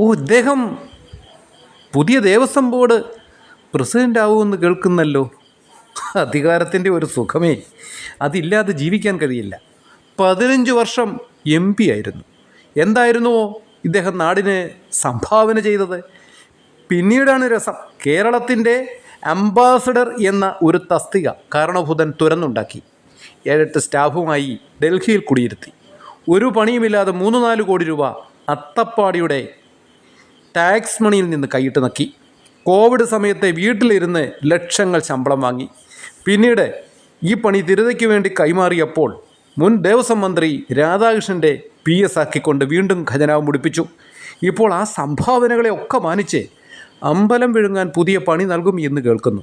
ഓ ഇദ്ദേഹം പുതിയ Devaswom board president ആവുമെന്ന് കേൾക്കുന്നല്ലോ. അധികാരത്തിന്റെ ഒരു സുഖമേ. അതില്ലാതെ ജീവിക്കാൻ കഴിയില്ല. പതിനഞ്ച് വർഷം എം പി ആയിരുന്നു. എന്തായിരുന്നുവോ ഇദ്ദേഹം നാടിന് സംഭാവന ചെയ്തത്? പിന്നീടാണ് രസം. കേരളത്തിന്റെ അംബാസഡർ എന്ന ഒരു തസ്തിക കാരണഭൂതൻ തുരന്നുണ്ടാക്കി. ഏഴെട്ട് സ്റ്റാഫുമായി ഡൽഹിയിൽ കുടിയിരുത്തി. ഒരു പണിയുമില്ലാതെ മൂന്ന് നാല് കോടി രൂപ അത്തപ്പാടിയുടെ ടാക്സ് മണിയിൽ നിന്ന് കൈയിട്ട് നക്കി. കോവിഡ് സമയത്തെ വീട്ടിലിരുന്ന് ലക്ഷങ്ങൾ ശമ്പളം വാങ്ങി. പിന്നീട് ഈ പണി തിരുതയ്ക്ക് വേണ്ടി കൈമാറിയപ്പോൾ മുൻ ദേവസ്വം മന്ത്രി രാധാകൃഷ്ണന്റെ പി എസ് ആക്കിക്കൊണ്ട് വീണ്ടും ഖജനാവ് മുടിപ്പിച്ചു. ഇപ്പോൾ ആ സംഭാവനകളെ ഒക്കെ മാനിച്ച് അമ്പലം വിഴുങ്ങാൻ പുതിയ പണി നൽകും എന്ന് കേൾക്കുന്നു.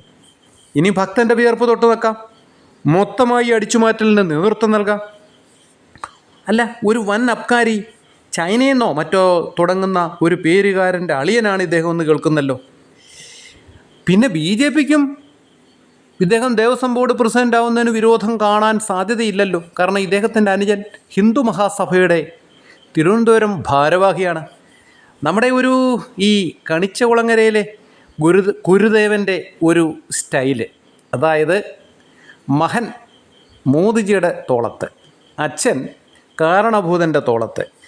ഇനി ഭക്തന്റെ വിയർപ്പ് തൊട്ട് വെക്കാം മൊത്തമായി അടിച്ചുമാറ്റലിന് നേതൃത്വം നൽകാം. അല്ല ഒരു വൻ അബ്കാരി ചൈനയെന്നോ മറ്റോ തുടങ്ങുന്ന ഒരു പേരുകാരന്റെ അളിയനാണ് ഇദ്ദേഹം എന്ന് കേൾക്കുന്നല്ലോ. പിന്നെ ബി ജെ പിക്കും ഇദ്ദേഹം ദേവസ്വം ബോർഡ് പ്രസിഡന്റ് ആവുന്നതിന് വിരോധം കാണാൻ സാധ്യതയില്ലല്ലോ. കാരണം ഇദ്ദേഹത്തിന്റെ അനുജൻ ഹിന്ദു മഹാസഭയുടെ തിരുവനന്തപുരം ഭാരവാഹിയാണ്. നമ്മുടെ ഒരു ഈ കണിച്ചകുളങ്ങരയിലെ ഗുരു ഗുരുദേവന്റെ ഒരു സ്റ്റൈൽ അതായത് മഹൻ മോദിജിയുടെ തോളത്ത് അച്ഛൻ കാരണഭൂതന്റെ തോളത്ത്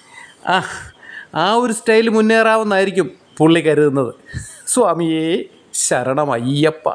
ആ ആ ഒരു സ്റ്റൈൽ മുന്നേറാവുന്നതായിരിക്കും പുള്ളി കരുതുന്നത്. സ്വാമിയേ ശരണം അയ്യപ്പ